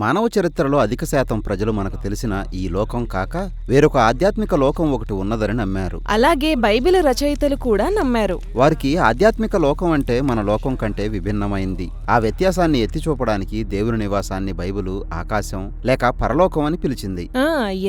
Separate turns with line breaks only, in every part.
మానవ చరిత్రలో అధిక శాతం ప్రజలు మనకు తెలిసిన ఈ లోకం కాక వేరొక ఆధ్యాత్మిక లోకం ఒకటి ఉన్నదని నమ్మారు.
అలాగే బైబిల్ రచయితలు కూడా నమ్మారు.
వారికి ఆధ్యాత్మిక లోకం అంటే మన లోకం కంటే విభిన్నమైంది. ఆ వ్యత్యాసాన్ని ఎత్తి చూపడానికి దేవుని నివాసాన్ని బైబిలు ఆకాశం లేక పరలోకం అని పిలిచింది.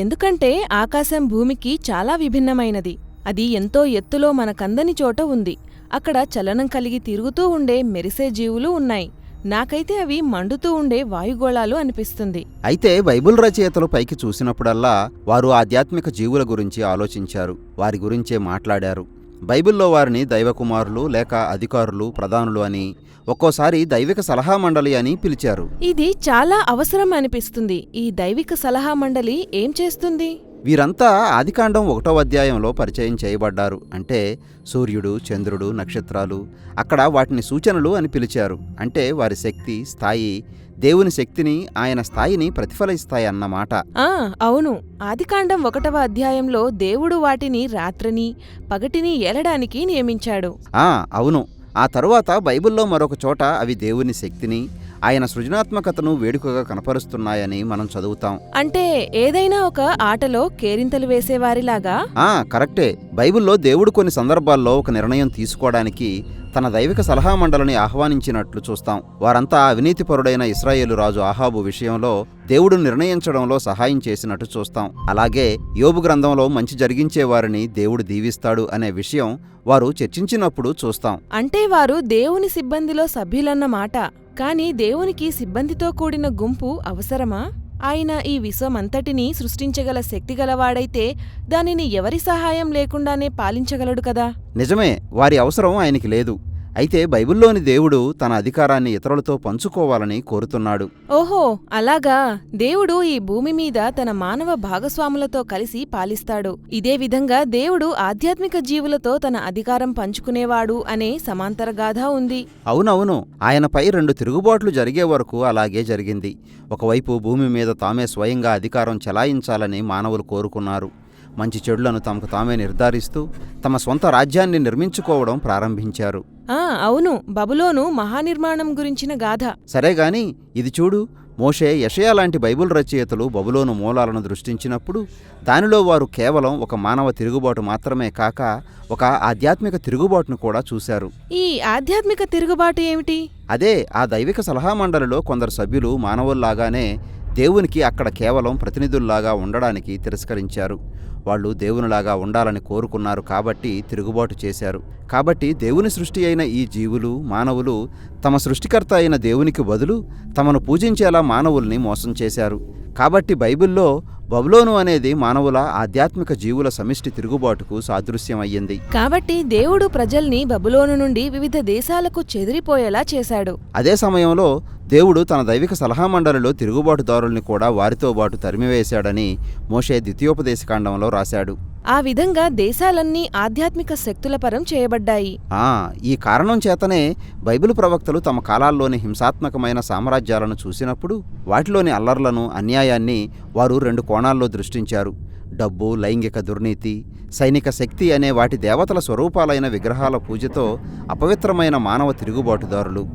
ఎందుకంటే ఆకాశం భూమికి చాలా విభిన్నమైనది. అది ఎంతో ఎత్తులో మనకందని చోట ఉంది. అక్కడ చలనం కలిగి తిరుగుతూ ఉండే మెరిసే జీవులు ఉన్నాయి. నాకైతే అవి మండుతూ ఉండే వాయుగోళాలు అనిపిస్తుంది.
అయితే బైబిల్ రచయితలు పైకి చూసినప్పుడల్లా వారు ఆధ్యాత్మిక జీవుల గురించి ఆలోచించారు వారి గురించే మాట్లాడారు. బైబిల్లో వారిని దైవకుమారులు లేక అధికారులు ప్రధానులు అని ఒక్కోసారి దైవిక సలహా మండలి అని పిలిచారు.
ఇది చాలా అవసరం అనిపిస్తుంది. ఈ దైవిక సలహా మండలి ఏం చేస్తుంది?
వీరంతా ఆదికాండం ఒకటో అధ్యాయంలో పరిచయం చేయబడ్డారు. అంటే సూర్యుడు చంద్రుడు నక్షత్రాలు. అక్కడ వాటిని సూచనలు అని పిలిచారు. అంటే వారి శక్తి స్థాయి దేవుని శక్తిని ఆయన స్థాయిని ప్రతిఫలిస్తాయన్నమాట.
ఆ అవును. ఆదికాండం ఒకటవ అధ్యాయంలో దేవుడు వాటిని రాత్రిని పగటిని ఏలడానికి నియమించాడు.
ఆ అవును. ఆ తరువాత బైబిల్లో మరొక చోట అవి దేవుని శక్తిని ఆయన సృజనాత్మకతను వేడుకగా కనపరుస్తున్నాయని మనం చదువుతాం.
అంటే ఏదైనా ఒక ఆటలో కేరింతలు వేసేవారిలాగా?
ఆ కరెక్టే. బైబిల్లో దేవుడు కొన్ని సందర్భాల్లో ఒక నిర్ణయం తీసుకోవడానికి తన దైవిక సలహా మండలిని ఆహ్వానించినట్లు చూస్తాం. వారంతా అవినీతిపరుడైన ఇస్రాయేలు రాజు ఆహాబు విషయంలో దేవుడు నిర్ణయించడంలో సహాయం చేసినట్టు చూస్తాం. అలాగే యోబు గ్రంథంలో మంచి జరిగించే వారిని దేవుడు దీవిస్తాడు అనే విషయం వారు చర్చించినప్పుడు చూస్తాం.
అంటే వారు దేవుని సిబ్బందిలో సభ్యులన్న మాట కాని దేవునికి సిబ్బందితో కూడిన గుంపు అవసరమా? ఆయన ఈ విశ్వమంతటినీ సృష్టించగల శక్తిగలవాడైతే దానిని ఎవరి సహాయం లేకుండానే పాలించగలడు కదా?
నిజమే వారి అవసరం ఆయనకి లేదు. అయితే బైబిల్లోని దేవుడు తన అధికారాన్ని ఇతరులతో పంచుకోవాలని కోరుతున్నాడు.
ఓహో అలాగా. దేవుడు ఈ భూమి మీద తన మానవ భాగస్వాములతో కలిసి పాలిస్తాడు. ఇదే విధంగా దేవుడు ఆధ్యాత్మిక జీవులతో తన అధికారం పంచుకునేవాడు అనే సమాంతర గాథ ఉంది.
అవునవును ఆయనపై రెండు తిరుగుబాట్లు జరిగే వరకు అలాగే జరిగింది. ఒకవైపు భూమి మీద తామే స్వయంగా అధికారం చెలాయించాలని మానవులు కోరుకున్నారు. మంచి చెడులను తమకు తామే నిర్ధారిస్తూ తమ సొంత రాజ్యాన్ని నిర్మించుకోవడం ప్రారంభించారు.
ఆ అవును బబులోను మహానిర్మాణం గురించిన గాథ.
సరేగాని ఇది చూడు మోషే యషయా లాంటి బైబిల్ రచయితలు బబులోను మూలాలను దృష్టించినప్పుడు దానిలో వారు కేవలం ఒక మానవ తిరుగుబాటు మాత్రమే కాక ఒక ఆధ్యాత్మిక తిరుగుబాటును కూడా చూశారు.
ఈ ఆధ్యాత్మిక తిరుగుబాటు ఏమిటి?
అదే ఆ దైవిక సలహా మండలిలో కొందరు సభ్యులు మానవుల్లాగానే దేవునికి అక్కడ కేవలం ప్రతినిధుల్లాగా ఉండడానికి తిరస్కరించారు. వాళ్ళు దేవునిలాగా ఉండాలని కోరుకున్నారు కాబట్టి తిరుగుబాటు చేశారు. కాబట్టి దేవుని సృష్టి అయిన ఈ జీవులు మానవులు తమ సృష్టికర్త అయిన దేవునికి బదులు తమను పూజించేలా మానవుల్ని మోసం చేశారు. కాబట్టి బైబిల్లో బబులోను అనేది మానవుల ఆధ్యాత్మిక జీవుల సమిష్టి తిరుగుబాటుకు సాదృశ్యం అయ్యింది.
కాబట్టి దేవుడు ప్రజల్ని బబులోను నుండి వివిధ దేశాలకు చెదిరిపోయేలా చేశాడు.
అదే సమయంలో దేవుడు తన దైవిక సలహా మండలిలో తిరుగుబాటుదారుల్ని కూడా వారితో బాటు తరిమివేశాడని మోషే ద్వితీయోపదేశకాండంలో రాశాడు.
ఆ విధంగా దేశాలన్నీ ఆధ్యాత్మిక శక్తుల పరం చేయబడ్డాయి.
ఆ ఈ కారణం చేతనే బైబిల్ ప్రవక్తలు తమ కాలాల్లోని హింసాత్మకమైన సామ్రాజ్యాలను చూసినప్పుడు వాటిలోని అల్లర్లను అన్యాయాన్ని వారు రెండు కోణాల్లో దృష్టించారు. డబ్బు లైంగిక దుర్నీతి సైనిక శక్తి అనే వాటి దేవతల స్వరూపాలైన విగ్రహాల పూజతో అపవిత్రమైన మానవ తిరుగుబాటుదారులు.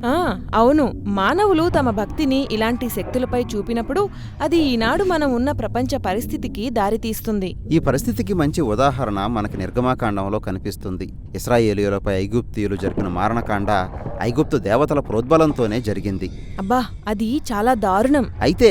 అవును. మానవులు తమ భక్తిని ఇలాంటి శక్తులపై చూపినప్పుడు అది ఈనాడు మనం ఉన్న ప్రపంచ పరిస్థితికి దారితీస్తుంది.
ఈ పరిస్థితికి మంచి ఉదాహరణ మనకి నిర్గమాకాండంలో కనిపిస్తుంది. ఇస్రాయేలీయులపై ఐగుప్తీయులు జరిపిన మారణకాండ ఐగుప్తు దేవతల ప్రోద్బలంతోనే జరిగింది.
అబ్బా అది చాలా దారుణం.
అయితే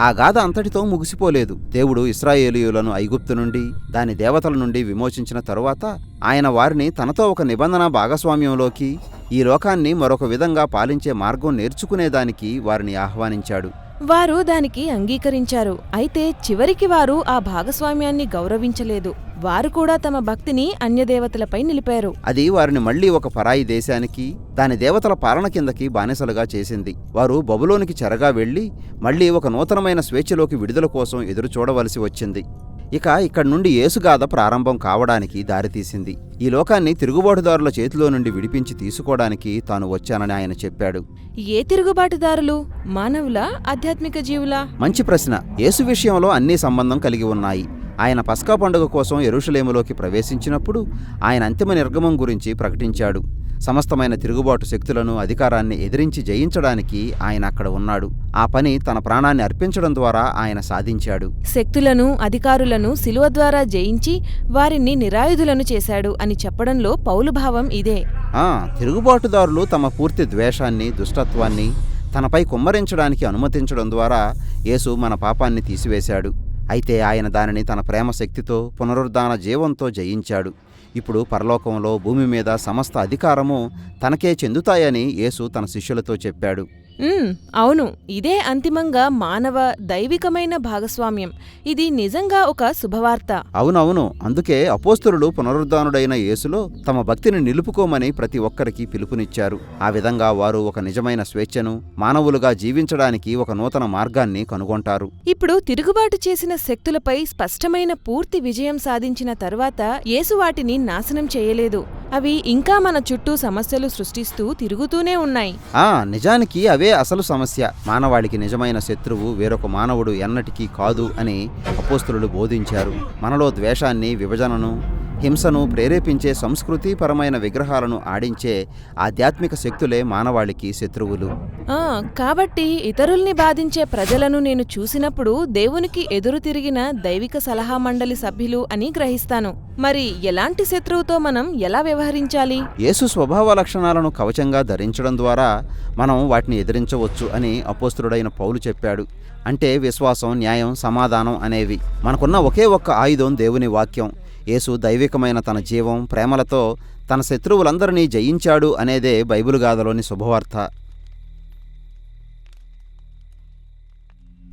ఆ గాథ అంతటితో ముగిసిపోలేదు. దేవుడు ఇస్రాయేలీయులను ఐగుప్తు నుండి దాని దేవతల నుండి విమోచించిన తరువాత ఆయన వారిని తనతో ఒక నిబంధన భాగస్వామ్యంలోకి ఈ లోకాన్ని మరొక విధంగా పాలించే మార్గం నేర్చుకునేదానికి వారిని ఆహ్వానించాడు.
వారు దానికి అంగీకరించారు. అయితే చివరికి వారు ఆ భాగస్వామ్యాన్ని గౌరవించలేదు. వారు కూడా తమ భక్తిని అన్యదేవతలపై నిలిపారు.
అది వారిని మళ్ళీ ఒక పరాయి దేశానికి దాని దేవతల పాలన కిందకి బానిసలుగా చేసింది. వారు బబులోనికి చెరగా వెళ్ళి మళ్ళీ ఒక నూతనమైన స్వేచ్ఛలోకి విడుదల కోసం ఎదురు చూడవలసి వచ్చింది. ఇక ఇక్కడి నుండి యేసుగాథ ప్రారంభం కావడానికి దారితీసింది. ఈ లోకాన్ని తిరుగుబాటుదారుల చేతిలో నుండి విడిపించి తీసుకోవడానికి తాను వచ్చానని ఆయన చెప్పాడు.
ఏ తిరుగుబాటుదారులు? మానవులా? ఆధ్యాత్మిక జీవులా?
మంచి ప్రశ్న. యేసు విషయంలో అన్నీ సంబంధం కలిగి ఉన్నాయి. ఆయన పస్కా పండుగ కోసం ఎరుషలేములోకి ప్రవేశించినప్పుడు ఆయన అంతిమ నిర్గమం గురించి ప్రకటించాడు. సమస్తమైన తిరుగుబాటు శక్తులను అధికారాన్ని ఎదిరించి జయించడానికి ఆయన అక్కడ ఉన్నాడు. ఆ పని తన ప్రాణాన్ని అర్పించడం ద్వారా ఆయన సాధించాడు.
శక్తులను అధికారులను శిలువ ద్వారా జయించి వారిని నిరాయుధులను చేశాడు అని చెప్పడంలో పౌలు భావం ఇదే.
ఆ తిరుగుబాటుదారులు తమ పూర్తి ద్వేషాన్ని దుష్టత్వాన్ని తనపై కుమ్మరించడానికి అనుమతించడం ద్వారా యేసు మన పాపాన్ని తీసివేశాడు. అయితే ఆయన దానిని తన ప్రేమ శక్తితో పునరుద్ధాన జీవంతో జయించాడు. ఇప్పుడు పరలోకంలో భూమి మీద సమస్త అధికారము తనకే చెందుతాయని యేసు తన శిష్యులతో చెప్పాడు.
అవును. ఇదే అంతిమంగా మానవ దైవికమైన భాగస్వామ్యం. ఇది నిజంగా ఒక శుభవార్త.
అవునవును. అందుకే అపోస్తులు పునరుద్ధానుడైన యేసులో తమ భక్తిని నిలుపుకోమని ప్రతి ఒక్కరికి పిలుపునిచ్చారు. ఆ విధంగా వారు ఒక నిజమైన స్వేచ్ఛను మానవులుగా జీవించడానికి ఒక నూతన మార్గాన్ని కనుగొంటారు.
ఇప్పుడు తిరుగుబాటు చేసిన శక్తులపై స్పష్టమైన పూర్తి విజయం సాధించిన తరువాత యేసు వాటిని నాశనం చేయలేదు. అవి ఇంకా మన చుట్టూ సమస్యలు సృష్టిస్తూ తిరుగుతూనే ఉన్నాయి.
ఆ నిజానికి అవే అసలు సమస్య. మానవాళికి నిజమైన శత్రువు వేరొక మానవుడు ఎన్నటికీ కాదు అని అపోస్తులు బోధించారు. మనలో ద్వేషాన్ని విభజనను హింసను ప్రేరేపించే సంస్కృతిపరమైన విగ్రహాలను ఆడించే ఆధ్యాత్మిక శక్తులే మానవాళికి శత్రువులు.
కాబట్టి ఇతరుల్ని బాధించే ప్రజలను నేను చూసినప్పుడు దేవునికి ఎదురు తిరిగిన దైవిక సలహా మండలి సభ్యులు అని గ్రహిస్తాను. మరి ఎలాంటి శత్రువుతో మనం ఎలా వ్యవహరించాలి?
యేసు స్వభావ లక్షణాలను కవచంగా ధరించడం ద్వారా మనం వాటిని ఎదిరించవచ్చు అని అపోస్తుడైన పౌలు చెప్పాడు. అంటే విశ్వాసం న్యాయం సమాధానం అనేవి. మనకున్న ఒకే ఒక్క ఆయుధం దేవుని వాక్యం. యేసు దైవికమైన తన జీవం ప్రేమలతో తన శత్రువులందరినీ జయించాడు అనేదే బైబిల్ గాథలోని శుభవార్త.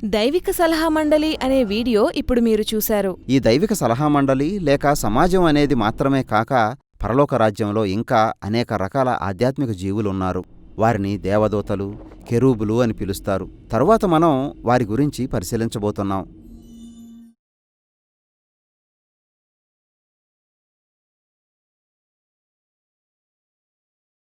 దైవిక సలహా మండలి అనే వీడియో ఇప్పుడు మీరు చూశారు.
ఈ దైవిక సలహా మండలి లేక సమాజం అనేది మాత్రమే కాక పరలోక రాజ్యంలో ఇంకా అనేక రకాల ఆధ్యాత్మిక జీవులున్నారు వారిని దేవదూతలు కెరూబులు అని పిలుస్తారు. తరువాత మనం వారి గురించి పరిశీలించబోతున్నాం.